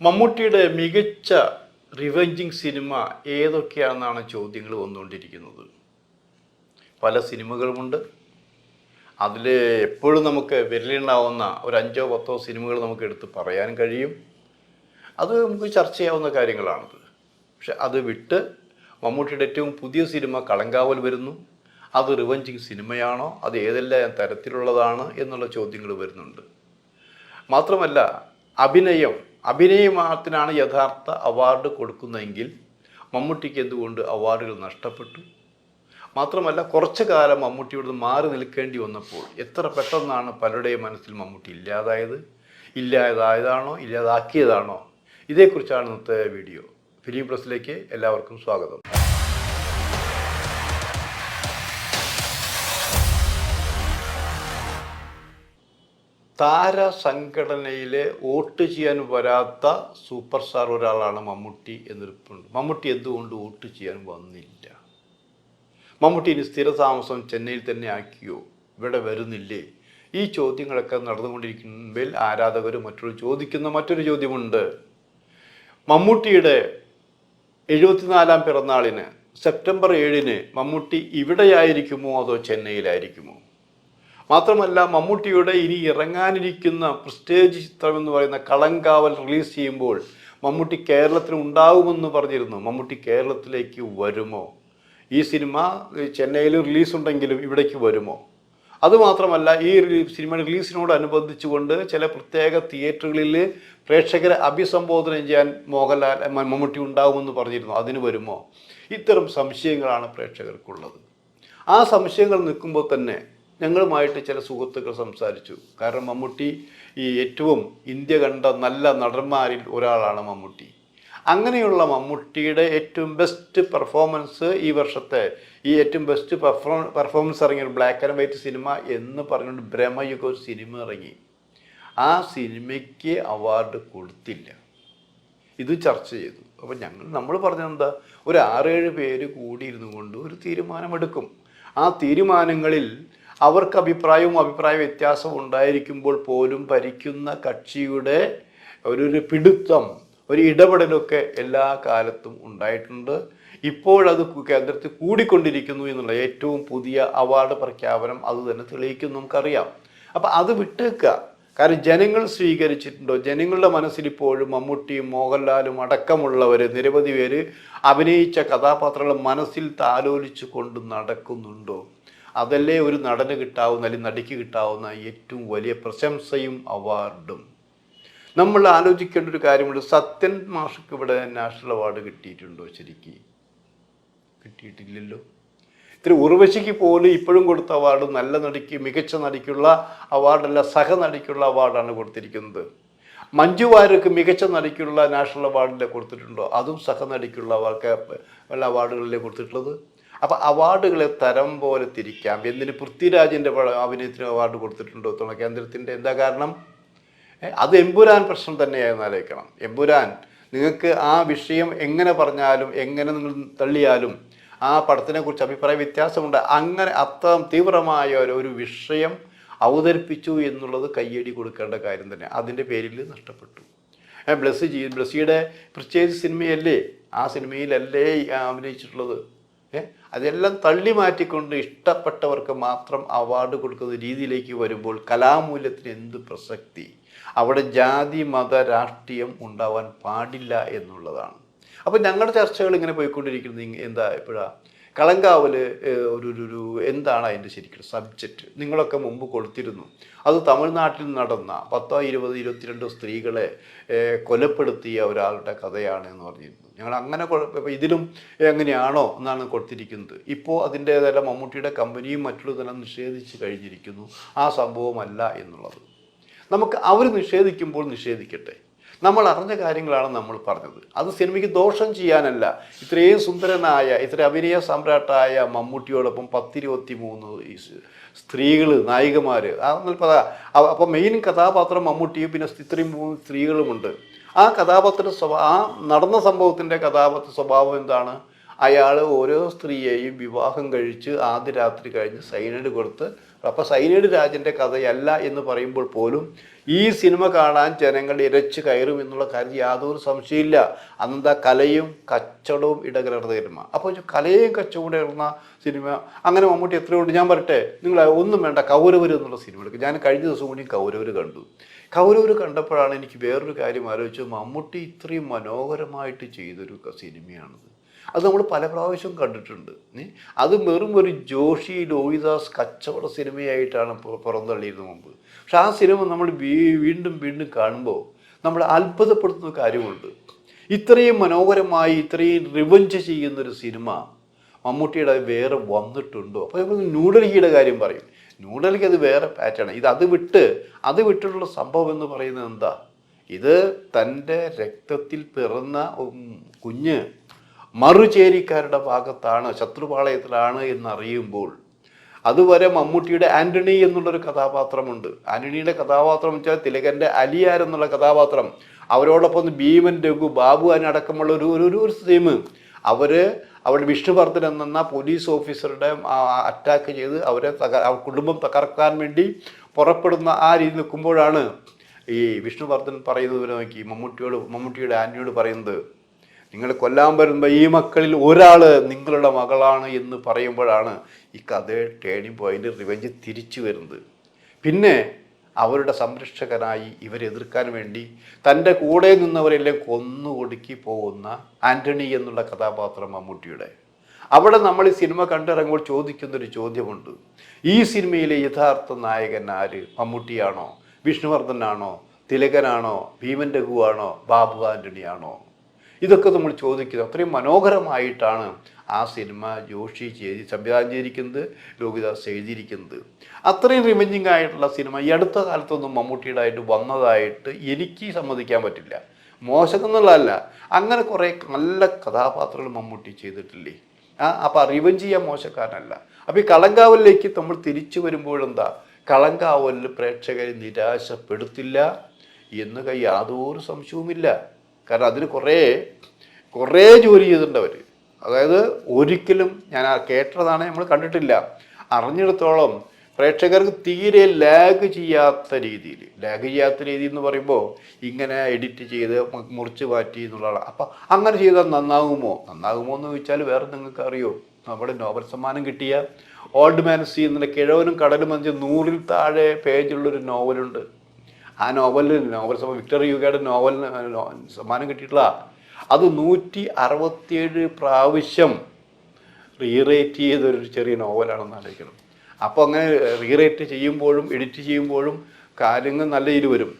മമ്മൂട്ടിയുടെ മികച്ച revenging cinema ഏതൊക്കെയാണെന്നാണ് ചോദ്യങ്ങൾ വന്നുകൊണ്ടിരിക്കുന്നത്. പല സിനിമകളുമുണ്ട്. അതിൽ എപ്പോഴും നമുക്ക് വിരലുണ്ടാവുന്ന ഒരു അഞ്ചോ പത്തോ സിനിമകൾ നമുക്ക് എടുത്ത് പറയാൻ കഴിയും. അത് നമുക്ക് ചർച്ച ചെയ്യാവുന്ന കാര്യങ്ങളാണത്. പക്ഷെ അത് വിട്ട് മമ്മൂട്ടിയുടെ ഏറ്റവും പുതിയ സിനിമ കളങ്കാവൽ വരുന്നു. അത് റിവഞ്ചിങ് സിനിമയാണോ അത് ഏതെല്ലാം തരത്തിലുള്ളതാണ് എന്നുള്ള ചോദ്യങ്ങൾ വരുന്നുണ്ട്. മാത്രമല്ല അഭിനയം അഭിനയത്തിനാണ് യഥാർത്ഥ അവാർഡ് കൊടുക്കുന്നതെങ്കിൽ മമ്മൂട്ടിക്ക് എന്തുകൊണ്ട് അവാർഡുകൾ നഷ്ടപ്പെട്ടു? മാത്രമല്ല കുറച്ചു കാലം മമ്മൂട്ടി ഇവിടുന്ന് മാറി നിൽക്കേണ്ടി വന്നപ്പോൾ എത്ര പെട്ടെന്നാണ് പലരുടെയും മനസ്സിൽ മമ്മൂട്ടി ഇല്ലാതായത്? ഇല്ലാതായതാണോ? ഇല്ലാതാക്കിയതാണോ? ഇതേക്കുറിച്ചാണ് ഇന്നത്തെ വീഡിയോ. ഫിലിം പ്രസിലേക്ക് എല്ലാവർക്കും സ്വാഗതം. താര സംഘടനയിലെ വോട്ട് ചെയ്യാൻ വരാത്ത സൂപ്പർ സ്റ്റാർ ഒരാളാണ് മമ്മൂട്ടി എന്നിരിപ്പുണ്ട്. മമ്മൂട്ടി എന്തുകൊണ്ട് വോട്ട് ചെയ്യാൻ വന്നില്ല? മമ്മൂട്ടി ഇനി സ്ഥിരതാമസം ചെന്നൈയിൽ തന്നെ ആക്കിയോ? ഇവിടെ വരുന്നില്ലേ? ഈ ചോദ്യങ്ങളൊക്കെ നടന്നുകൊണ്ടിരിക്കുമ്പോൾ ആരാധകർ മറ്റൊരു ചോദിക്കുന്ന മറ്റൊരു ചോദ്യമുണ്ട്. മമ്മൂട്ടിയുടെ എഴുപത്തിനാലാം പിറന്നാളിന് സെപ്റ്റംബർ ഏഴിന് മമ്മൂട്ടി ഇവിടെയായിരിക്കുമോ അതോ ചെന്നൈയിലായിരിക്കുമോ? മാത്രമല്ല മമ്മൂട്ടിയുടെ ഇനി ഇറങ്ങാനിരിക്കുന്ന പ്രസ്റ്റേജ് ചിത്രം എന്ന് പറയുന്ന കളങ്കാവൽ റിലീസ് ചെയ്യുമ്പോൾ മമ്മൂട്ടി കേരളത്തിൽ ഉണ്ടാകുമെന്ന് പറഞ്ഞിരുന്നു. മമ്മൂട്ടി കേരളത്തിലേക്ക് വരുമോ? ഈ സിനിമ ചെന്നൈയിൽ റിലീസ് ഉണ്ടെങ്കിലും ഇവിടേക്ക് വരുമോ? അതുമാത്രമല്ല ഈ സിനിമ റിലീസിനോടനുബന്ധിച്ചുകൊണ്ട് ചില പ്രത്യേക തിയേറ്ററുകളിൽ പ്രേക്ഷകരെ അഭിസംബോധന ചെയ്യാൻ മോഹൻലാൽ മമ്മൂട്ടി ഉണ്ടാകുമെന്ന് പറഞ്ഞിരുന്നു. അതിന് വരുമോ? ഇത്തരം സംശയങ്ങളാണ് പ്രേക്ഷകർക്കുള്ളത്. ആ സംശയങ്ങൾ നിൽക്കുമ്പോൾ തന്നെ ഞങ്ങളുമായിട്ട് ചില സുഹൃത്തുക്കൾ സംസാരിച്ചു. കാരണം മമ്മൂട്ടി ഈ ഏറ്റവും ഇന്ത്യ കണ്ട നല്ല നടന്മാരിൽ ഒരാളാണ് മമ്മൂട്ടി. അങ്ങനെയുള്ള മമ്മൂട്ടിയുടെ ഏറ്റവും ബെസ്റ്റ് പെർഫോമൻസ് ഈ വർഷത്തെ ഈ ഏറ്റവും ബെസ്റ്റ് പെർഫോം പെർഫോമൻസ് ഇറങ്ങിയ ഒരു ബ്ലാക്ക് ആൻഡ് വൈറ്റ് സിനിമ എന്ന് പറഞ്ഞുകൊണ്ട് ബ്രഹ്മയുഗ ഒരു സിനിമ ഇറങ്ങി. ആ സിനിമയ്ക്ക് അവാർഡ് കൊടുത്തില്ല. ഇത് ചർച്ച ചെയ്തു. അപ്പോൾ ഞങ്ങൾ നമ്മൾ പറഞ്ഞെന്താ ഒരു ആറേഴ് പേര് കൂടിയിരുന്നു കൊണ്ട് ഒരു തീരുമാനമെടുക്കും. ആ തീരുമാനങ്ങളിൽ അവർക്ക് അഭിപ്രായവും അഭിപ്രായ വ്യത്യാസവും ഉണ്ടായിരിക്കുമ്പോൾ പോലും ഭരിക്കുന്ന കക്ഷിയുടെ ഒരു ഒരു പിടുത്തം ഒരു ഇടപെടലൊക്കെ എല്ലാ കാലത്തും ഉണ്ടായിട്ടുണ്ട്. ഇപ്പോഴത് കേന്ദ്രത്തിൽ കൂടിക്കൊണ്ടിരിക്കുന്നു എന്നുള്ള ഏറ്റവും പുതിയ അവാർഡ് പ്രഖ്യാപനം അത് തന്നെ തെളിയിക്കും നമുക്കറിയാം. അപ്പം അത് വിട്ടേക്കുക. കാരണം ജനങ്ങൾ സ്വീകരിച്ചിട്ടുണ്ടോ? ജനങ്ങളുടെ മനസ്സിൽ ഇപ്പോഴും മമ്മൂട്ടിയും മോഹൻലാലും അടക്കമുള്ളവർ നിരവധി പേര് അഭിനയിച്ച കഥാപാത്രങ്ങൾ മനസ്സിൽ താലോലിച്ചു കൊണ്ട് നടക്കുന്നുണ്ടോ? അതല്ലേ ഒരു നടന് കിട്ടാവുന്ന അല്ലെങ്കിൽ നടിക്ക് കിട്ടാവുന്ന ഏറ്റവും വലിയ പ്രശംസയും അവാർഡും. നമ്മൾ ആലോചിക്കേണ്ട ഒരു കാര്യമുണ്ട്. സത്യൻ മാഷക്ക് ഇവിടെ നാഷണൽ അവാർഡ് കിട്ടിയിട്ടുണ്ടോ ശരിക്ക്? കിട്ടിയിട്ടില്ലല്ലോ. ഇത്തിരി ഉർവശിക്ക് പോലും ഇപ്പോഴും കൊടുത്ത അവാർഡ് നല്ല നടിക്ക് മികച്ച നടിക്കുള്ള അവാർഡല്ല സഹനടിക്കുള്ള അവാർഡാണ് കൊടുത്തിരിക്കുന്നത്. മഞ്ജു വാര്യർക്ക് മികച്ച നടിക്കുള്ള നാഷണൽ അവാർഡിലെ കൊടുത്തിട്ടുണ്ടോ? അതും സഹനടിക്കുള്ള അവർക്ക് വല്ല അവാർഡുകളിലേ കൊടുത്തിട്ടുള്ളത്? അപ്പോൾ അവാർഡുകളെ തരം പോലെ തിരിക്കാം. എന്തിന് പൃഥ്വിരാജിന്റെ പട- അഭിനയത്തിന് അവാർഡ് കൊടുത്തിട്ടുണ്ടോ തുണ കേന്ദ്രത്തിന്റെ എന്താ കാരണം? അത് എമ്പുരാൻ പ്രശ്നം തന്നെയായിരുന്നു ആലോചിക്കണം. എമ്പുരാൻ നിങ്ങൾക്ക് ആ വിഷയം എങ്ങനെ പറഞ്ഞാലും എങ്ങനെ നിങ്ങൾ തള്ളിയാലും ആ പടത്തിനെ കുറിച്ച് അഭിപ്രായ വ്യത്യാസമുണ്ട്. അങ്ങനെ അത്ര തീവ്രമായ ഒരു വിഷയം അവതരിപ്പിച്ചു എന്നുള്ളത് കയ്യടി കൊടുക്കേണ്ട കാര്യം തന്നെ. അതിന്റെ പേരിൽ നഷ്ടപ്പെട്ടു. ബ്ലസ് ബ്ലസ്സിയുടെ പ്രത്യേകിച്ച് സിനിമയല്ലേ? ആ സിനിമയിലല്ലേ അഭിനയിച്ചിട്ടുള്ളത്? അതെല്ലാം തള്ളി മാറ്റിക്കൊണ്ട് ഇഷ്ടപ്പെട്ടവർക്ക് മാത്രം അവാർഡ് കൊടുക്കുന്ന രീതിയിലേക്ക് വരുമ്പോൾ കലാമൂല്യത്തിന് എന്ത് പ്രസക്തി? അവിടെ ജാതി മത രാഷ്ട്രീയം ഉണ്ടാവാൻ പാടില്ല എന്നുള്ളതാണ്. അപ്പോൾ ഞങ്ങളുടെ ചർച്ചകൾ ഇങ്ങനെ പോയിക്കൊണ്ടിരിക്കുന്നത് എന്താ എപ്പോഴാ കളങ്കാവൽ ഒരു ഒരു- എന്താണ് അതിന്റെ ശരിക്കും സബ്ജക്റ്റ് നിങ്ങളൊക്കെ മുമ്പ് കൊടുത്തിരുന്നു. അത് തമിഴ്നാട്ടിൽ നടന്ന പത്തോ ഇരുപത് ഇരുപത്തിരണ്ട് സ്ത്രീകളെ കൊലപ്പെടുത്തിയ ഒരാളുടെ കഥയാണ് എന്ന് പറഞ്ഞിരുന്നു. ഞങ്ങൾ അങ്ങനെ ഇതിലും എങ്ങനെയാണോ എന്നാണ് കൊടുത്തിരിക്കുന്നത്. ഇപ്പോൾ അതിന്റേതായ മമ്മൂട്ടിയുടെ കമ്പനിയും മറ്റുള്ളതെല്ലാം നിഷേധിച്ച് കഴിഞ്ഞിരിക്കുന്നു. ആ സംഭവമല്ല എന്നുള്ളത്. നമുക്ക് അവർ നിഷേധിക്കുമ്പോൾ നിഷേധിക്കട്ടെ. നമ്മൾ അറിഞ്ഞ കാര്യങ്ങളാണ് നമ്മൾ പറഞ്ഞത്. അത് സിനിമയ്ക്ക് ദോഷം ചെയ്യാനല്ല. ഇത്രയും സുന്ദരനായ ഇത്ര അഭിനയ സമ്രാട്ടായ മമ്മൂട്ടിയോടൊപ്പം പത്തിരുപത്തി മൂന്ന് സ്ത്രീകൾ നായികമാർ അപ്പോൾ മെയിൻ കഥാപാത്രം മമ്മൂട്ടിയും പിന്നെ ഇത്രയും മൂന്ന് സ്ത്രീകളുമുണ്ട്. ആ കഥാപാത്ര സ്വഭാവ ആ നടന്ന സംഭവത്തിന്റെ കഥാപാത്ര സ്വഭാവം എന്താണ്? അയാൾ ഓരോ സ്ത്രീയെയും വിവാഹം കഴിച്ച് ആദ്യ രാത്രി കഴിഞ്ഞ് സൈനഡ് കൊടുത്ത് അപ്പോൾ സൈനൈഡ് രാജന്റെ കഥയല്ല എന്ന് പറയുമ്പോൾ പോലും ഈ സിനിമ കാണാൻ ജനങ്ങൾ ഇരച്ച് കയറും എന്നുള്ള കാര്യം യാതൊരു സംശയമില്ല അന്നെന്താ കലയും കച്ചടവും ഇടകലർന്ന സിനിമ അപ്പോൾ കലയും കച്ചവും ഇടകലർന്ന സിനിമ അങ്ങനെ മമ്മൂട്ടി എത്രയുണ്ട് ഞാൻ പറട്ടെ നിങ്ങൾ ഒന്നും വേണ്ട കൗരവർ എന്നുള്ള സിനിമ എടുക്കും. ഞാൻ കഴിഞ്ഞ ദിവസം കൂടി കൗരവർ കണ്ടു. കൗരവർ കണ്ടപ്പോഴാണ് എനിക്ക് വേറൊരു കാര്യം ആലോചിച്ചത്. മമ്മൂട്ടി ഇത്രയും മനോഹരമായിട്ട് ചെയ്തൊരു സിനിമയാണിത്. അത് നമ്മൾ പല പ്രാവശ്യം കണ്ടിട്ടുണ്ട്. അത് വെറും ഒരു ജോഷി ലോഹിദാസ് കച്ചവട സിനിമയായിട്ടാണ് പുറ- പുറന്തള്ളിയിരുന്നത് മുമ്പ്. പക്ഷെ ആ സിനിമ നമ്മൾ വീണ്ടും വീണ്ടും കാണുമ്പോൾ നമ്മൾ അത്ഭുതപ്പെടുത്തുന്ന കാര്യമുണ്ട്. ഇത്രയും മനോഹരമായി ഇത്രയും റിവഞ്ച് ചെയ്യുന്നൊരു സിനിമ മമ്മൂട്ടിയുടെ വേറെ വന്നിട്ടുണ്ടോ? അപ്പോൾ ന്യൂഡൽഹിയുടെ കാര്യം പറയും. ന്യൂഡൽഹി അത് വേറെ പാറ്റേൺ ഇത് അത് വിട്ട് അത് വിട്ടിട്ടുള്ള സംഭവം എന്ന് പറയുന്നത് എന്താ? ഇത് തന്റെ രക്തത്തിൽ പിറന്ന കുഞ്ഞ് മറുചേരിക്കാരുടെ ഭാഗത്താണ് ശത്രുപാളയത്തിലാണ് എന്നറിയുമ്പോൾ അതുവരെ മമ്മൂട്ടിയുടെ ആന്റണി എന്നുള്ളൊരു കഥാപാത്രമുണ്ട്. ആന്റണിയുടെ കഥാപാത്രം വെച്ചാൽ തിലകന്റെ അലിയാർ എന്നുള്ള കഥാപാത്രം. അവരോടൊപ്പം ഭീമൻ രഘു ബാബു അടക്കമുള്ള ഒരു ഒരു ഒരു ടീം അവർ അവിടെ വിഷ്ണുവർദ്ധൻ എന്ന പോലീസ് ഓഫീസറുടെ അറ്റാക്ക് ചെയ്ത് അവരെ തക കുടുംബം തകർക്കാൻ വേണ്ടി പുറപ്പെടുന്ന ആ രീതി നിൽക്കുമ്പോഴാണ് ഈ വിഷ്ണുവർദ്ധൻ പറയുന്നത് നോക്കി. മമ്മൂട്ടിയോട് മമ്മൂട്ടിയുടെ ആന്റിയോട് പറയുന്നത് നിങ്ങൾ കൊല്ലാൻ വരുമ്പോൾ ഈ മക്കളിൽ ഒരാൾ നിങ്ങളുടെ മകളാണ് എന്ന് പറയുമ്പോഴാണ് ഈ കഥ ടേണിംഗ് പോയിന്റ് റിവെഞ്ച് തിരിച്ചു വരുന്നത്. പിന്നെ അവരുടെ സംരക്ഷകനായി ഇവരെ എതിർക്കാൻ വേണ്ടി തന്റെ കൂടെ നിന്നവരെല്ലാം കൊന്നുകൊടുക്കി പോകുന്ന ആന്റണി എന്നുള്ള കഥാപാത്രം മമ്മൂട്ടിയുടെ. അവിടെ നമ്മൾ ഈ സിനിമ കണ്ടിറങ്ങുമ്പോൾ ചോദിക്കുന്നൊരു ചോദ്യമുണ്ട്. ഈ സിനിമയിലെ യഥാർത്ഥ നായകൻ ആര്? മമ്മൂട്ടിയാണോ? വിഷ്ണുവർദ്ധനാണോ? തിലകനാണോ? ഭീമൻ രഘുവാണോ? ബാബു ആന്റണിയാണോ ഇതൊക്കെ നമ്മൾ ചോദിക്കുന്നത് അത്രയും മനോഹരമായിട്ടാണ് ആ സിനിമ ജോഷി ചെയ്തി സംവിധാനം ചെയ്തിരിക്കുന്നത് ലോകിദാസ് എഴുതിയിരിക്കുന്നത്. അത്രയും റിമഞ്ചിങ് ആയിട്ടുള്ള സിനിമ ഈ അടുത്ത കാലത്തൊന്നും മമ്മൂട്ടിയുടെ ആയിട്ട് വന്നതായിട്ട് എനിക്ക് സമ്മതിക്കാൻ പറ്റില്ല. മോശം എന്നുള്ളതല്ല അങ്ങനെ കുറേ നല്ല കഥാപാത്രങ്ങൾ മമ്മൂട്ടി ചെയ്തിട്ടില്ലേ? ആ അപ്പോൾ റിവഞ്ച് ചെയ്യാൻ മോശക്കാരനല്ല. അപ്പോൾ ഈ കളങ്കാവലിലേക്ക് നമ്മൾ തിരിച്ചു വരുമ്പോഴെന്താ കളങ്കാവലിൽ പ്രേക്ഷകരെ നിരാശപ്പെടുത്തില്ല. എന്ന് യാതൊരു സംശയവുമില്ല. കാരണം അതിന് കുറേ കുറേ ജോലി ചെയ്തിട്ടുണ്ട് അവർ അതായത് ഒരിക്കലും ഞാൻ ആ കേട്ടതാണ് നമ്മൾ കണ്ടിട്ടില്ല. അറിഞ്ഞിടത്തോളം പ്രേക്ഷകർക്ക് തീരെ ലാഗ് ചെയ്യാത്ത രീതിയിൽ. ലാഗ് ചെയ്യാത്ത രീതി എന്ന് പറയുമ്പോൾ ഇങ്ങനെ എഡിറ്റ് ചെയ്ത് മുറിച്ച് മാറ്റി എന്നുള്ളതാണ്. അപ്പം അങ്ങനെ ചെയ്താൽ നന്നാകുമോ? നന്നാകുമോ എന്ന് ചോദിച്ചാൽ വേറെ നിങ്ങൾക്ക് അറിയോ? നമ്മുടെ നോബൽ സമ്മാനം കിട്ടിയ ഓൾഡ് മാൻസി എന്നുള്ള കിഴവനും കടലും അഞ്ച് നൂറിൽ താഴെ പേജുള്ളൊരു നോവലുണ്ട്. ആ നോവലിൽ നോവൽ സഭ വിക്ടർ യുഗയുടെ നോവലിന് സമ്മാനം കിട്ടിയിട്ടുള്ള അത് നൂറ്റി അറുപത്തിയേഴ് പ്രാവശ്യം റീറേറ്റ് ചെയ്തൊരു ചെറിയ നോവലാണെന്ന് ആലോചിക്കണം. അപ്പോൾ അങ്ങനെ റീറേറ്റ് ചെയ്യുമ്പോഴും എഡിറ്റ് ചെയ്യുമ്പോഴും കാര്യങ്ങൾ നല്ല രീതിയിൽ വരും.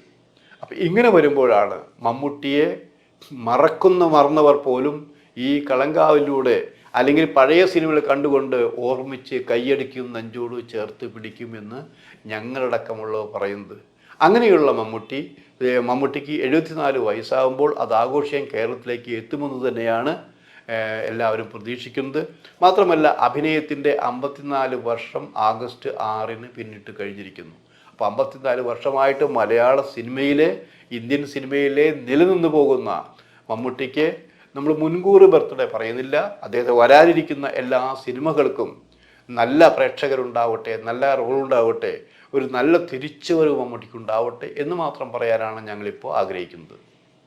അപ്പം ഇങ്ങനെ വരുമ്പോഴാണ് മമ്മൂട്ടിയെ മറക്കുന്ന മറന്നവർ പോലും ഈ കളങ്കാവിലൂടെ അല്ലെങ്കിൽ പഴയ സിനിമകൾ കണ്ടുകൊണ്ട് ഓർമ്മിച്ച് കൈയടിക്കും നെഞ്ചോട് ചേർത്ത് പിടിക്കുമെന്ന് ഞങ്ങളടക്കമുള്ളവർ പറയുന്നത്. അങ്ങനെയുള്ള മമ്മൂട്ടി മമ്മൂട്ടിക്ക് എഴുപത്തിനാല് വയസ്സാകുമ്പോൾ അത് ആഘോഷം കേരളത്തിലേക്ക് എത്തുമെന്ന് തന്നെയാണ് എല്ലാവരും പ്രതീക്ഷിക്കുന്നത്. മാത്രമല്ല അഭിനയത്തിന്റെ അമ്പത്തിനാല് വർഷം ആഗസ്റ്റ് ആറിന് പിന്നിട്ട് കഴിഞ്ഞിരിക്കുന്നു. അപ്പോൾ അമ്പത്തിനാല് വർഷമായിട്ട് മലയാള സിനിമയിലെ ഇന്ത്യൻ സിനിമയിലെ നിലനിന്നു പോകുന്ന മമ്മൂട്ടിക്ക് നമ്മൾ മുൻകൂർ ബർത്ത്ഡേ പറയുന്നില്ല. അദ്ദേഹത്തെ വരാനിരിക്കുന്ന എല്ലാ സിനിമകൾക്കും നല്ല പ്രേക്ഷകരുണ്ടാവട്ടെ നല്ല റോൾ ഉണ്ടാവട്ടെ ഒരു നല്ല തിരിച്ചുവരവ് മമ്മൂട്ടിക്ക് ഉണ്ടാവട്ടെ എന്ന് മാത്രം പറയാനാണ് ഞങ്ങളിപ്പോൾ ആഗ്രഹിക്കുന്നത്.